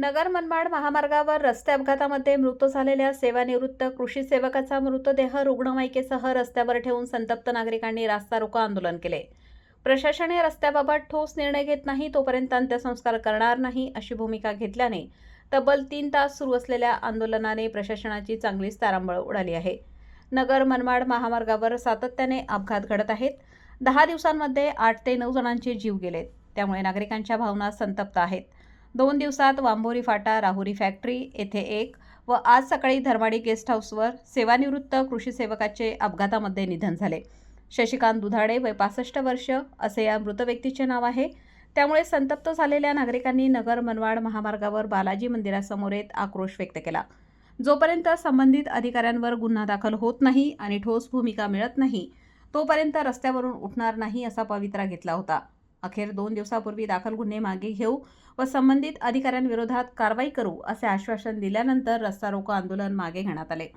नगर मनमाड महामार्गावर रस्ते अपघातामध्ये मृत झालेल्या सेवानिवृत्त कृषी सेवकाचा मृतदेह रुग्णवाहिकेसह रस्त्यावर ठेवून संतप्त नागरिकांनी रास्ता रोको आंदोलन केले. प्रशासन या रस्त्याबाबत ठोस निर्णय घेत नाही तोपर्यंत अंत्यसंस्कार करणार नाही अशी भूमिका घेतल्याने तब्बल तीन तास सुरू असलेल्या आंदोलनाने प्रशासनाची चांगलीच तारांबळ उडाली आहे. नगर मनमाड महामार्गावर सातत्याने अपघात घडत आहेत. दहा दिवसांमध्ये आठ ते नऊ जणांचे जीव गेलेत. त्यामुळे नागरिकांच्या भावना संतप्त आहेत. दोन दिवसात वांभोरी फाटा राहुरी फॅक्टरी येथे एक व आज सकाळी धर्माडी गेस्ट हाऊसवर सेवानिवृत्त कृषी सेवकाचे अपघातामध्ये निधन झाले. शशिकांत दुधाडे वय पासष्ट वर्ष असे या मृत व्यक्तीचे नाव आहे. त्यामुळे संतप्त झालेल्या नागरिकांनी नगर मनवाड महामार्गावर बालाजी मंदिरासमोर येत आक्रोश व्यक्त केला. जोपर्यंत संबंधित अधिकाऱ्यांवर गुन्हा दाखल होत नाही आणि ठोस भूमिका मिळत नाही तोपर्यंत रस्त्यावरून उठणार नाही असा पवित्रा घेतला होता. अखेर दोन दिवसापूर्वी दाखल गुन्हे मागे घेऊ व संबंधित अधिकाऱ्यांविरोधात कारवाई करू असे आश्वासन दिल्यानंतर रस्ता रोको आंदोलन मागे घेण्यात आले.